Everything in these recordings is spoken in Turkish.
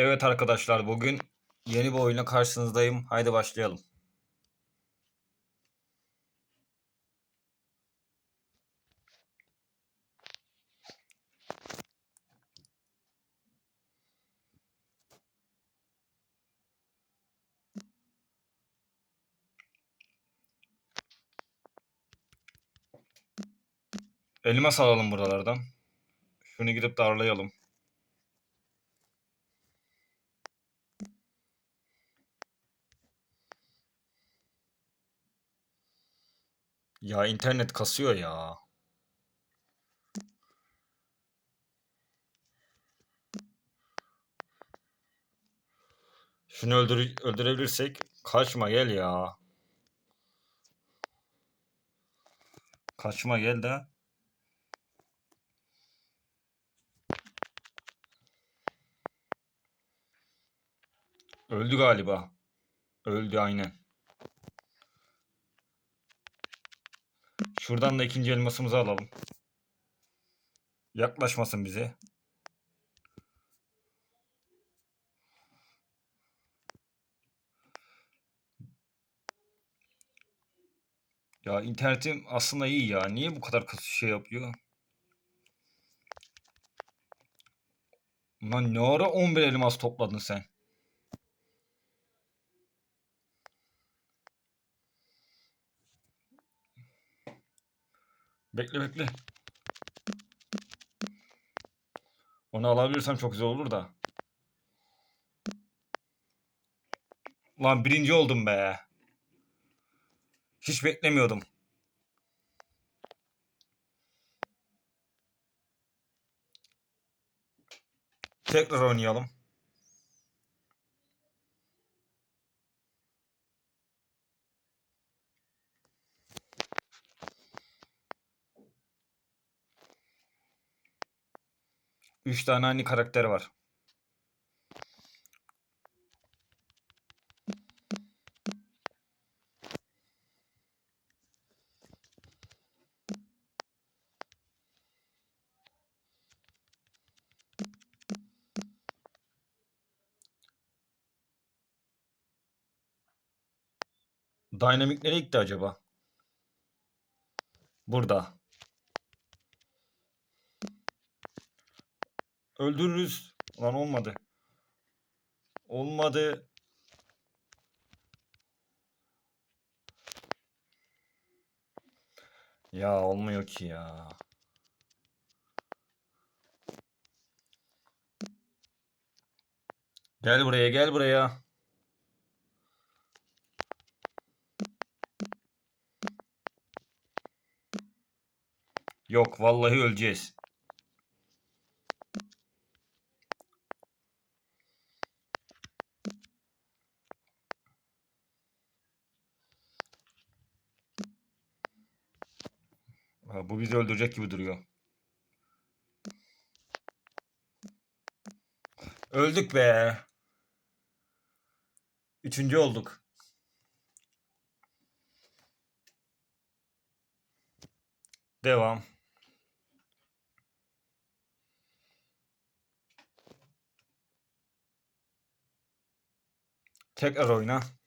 Evet arkadaşlar bugün yeni bir oyuna karşınızdayım. Haydi başlayalım. Elmas alalım buralardan. Şunu gidip darlayalım. Ya internet kasıyor ya. Şunu öldür öldürebilirsek kaçma gel ya. Kaçma gel de. Öldü galiba. Öldü aynen. Şuradan da ikinci elmasımızı alalım. Yaklaşmasın bize. Ya internetim aslında iyi ya. Niye bu kadar kısa şey yapıyor? Lan ne ara 11 elmas topladın sen? Bekle bekle. Onu alabilirsem çok güzel olur da. Lan birinci oldum be. Hiç beklemiyordum. Tekrar oynayalım. Üç tane aynı karakter var. Dynamic nereye gitti acaba? Burada. Öldürürüz. Lan olmadı. Olmadı. Ya olmuyor ki ya. Gel buraya, gel buraya. Yok, vallahi öleceğiz. Ha, bizi öldürecek gibi duruyor. Öldük be. Üçüncü olduk. Devam. Tekrar oyna.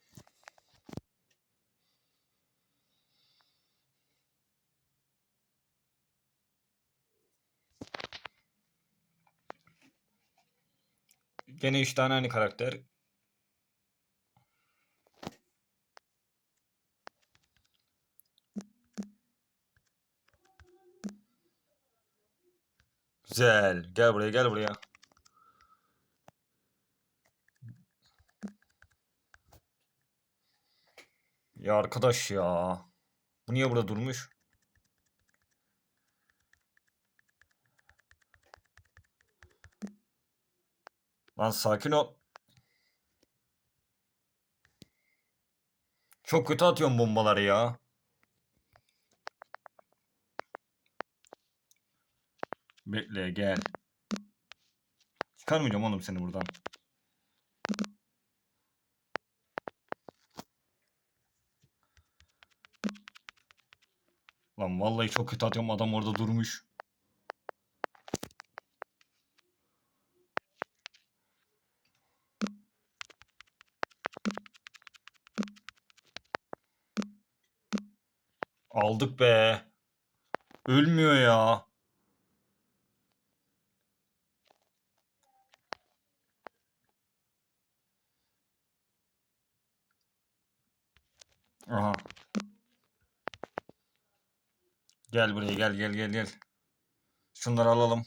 Gene üç tane aynı karakter. Güzel. Gel buraya, gel buraya. Ya arkadaş ya. Bu niye burada durmuş? Lan sakin ol. Çok kötü atıyorum bombaları ya. Bekle gel. Çıkarmayacağım oğlum seni buradan. Lan vallahi çok kötü atıyorum adam orada durmuş. Aldık be. Ölmüyor ya. Aha. Gel buraya gel gel gel gel. Şunları alalım.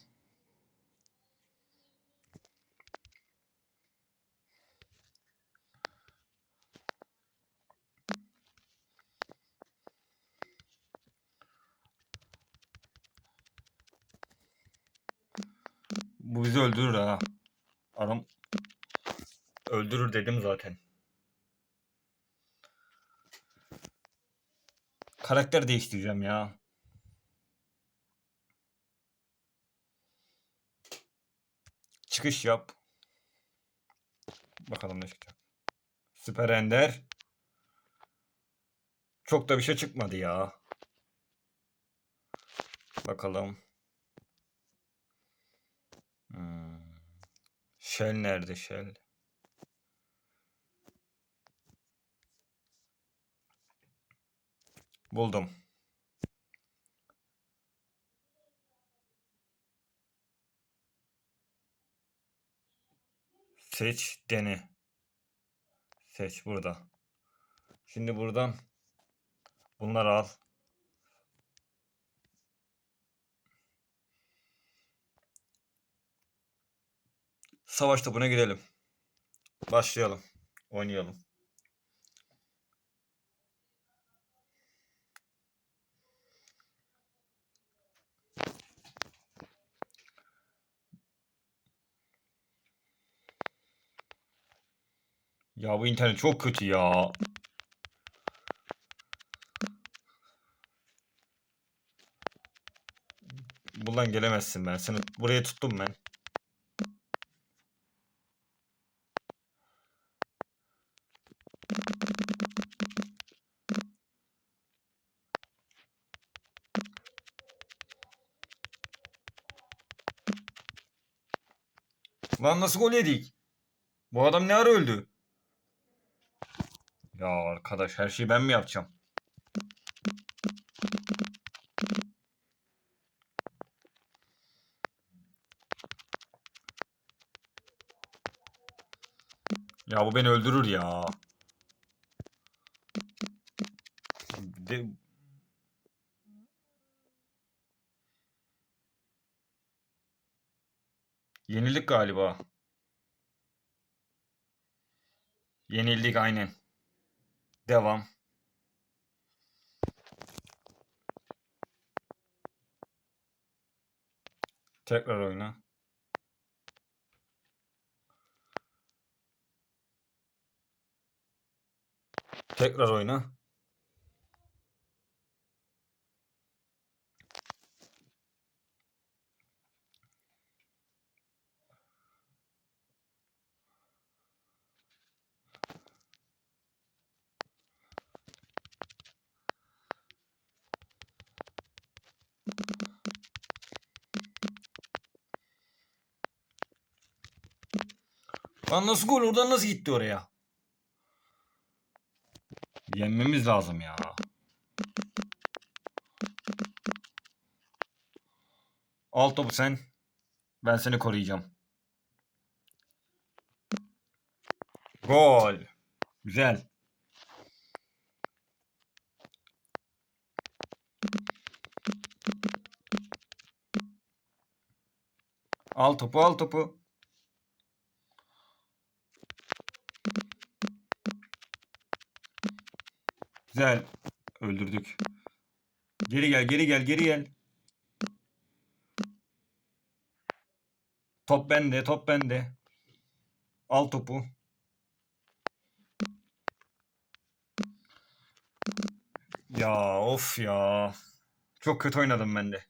Bu bizi öldürür ha. Adam öldürür dedim zaten. Karakter değiştireceğim ya. Çıkış yap. Bakalım ne çıkacak. Süper Ender. Çok da bir şey çıkmadı ya. Bakalım. Shell nerede Shell? Buldum. Seç dene. Seç burada. Şimdi buradan bunları al. Savaş topuna gidelim. Başlayalım. Oynayalım. Ya bu internet çok kötü ya. Buradan gelemezsin ben. Seni buraya tuttum ben. Lan nasıl gol yedik? Bu adam ne ara öldü? Ya arkadaş her şeyi ben mi yapacağım? Ya bu beni öldürür ya. De... Yenildik galiba. Yenildik aynen. Devam. Tekrar oyna. Tekrar oyna. Lan nasıl gol oradan nasıl gitti oraya? Yenmemiz lazım ya. Al topu sen. Ben seni koruyacağım. Gol. Güzel. Al topu al topu. Güzel. Öldürdük. Geri gel, geri gel, geri gel. Top bende, top bende. Al topu. Ya of ya. Çok kötü oynadım ben de.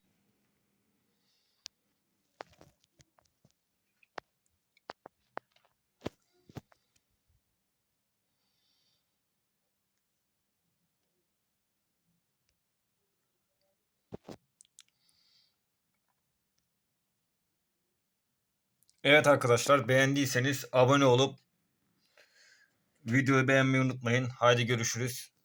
Evet arkadaşlar beğendiyseniz abone olup videoyu beğenmeyi unutmayın. Haydi görüşürüz.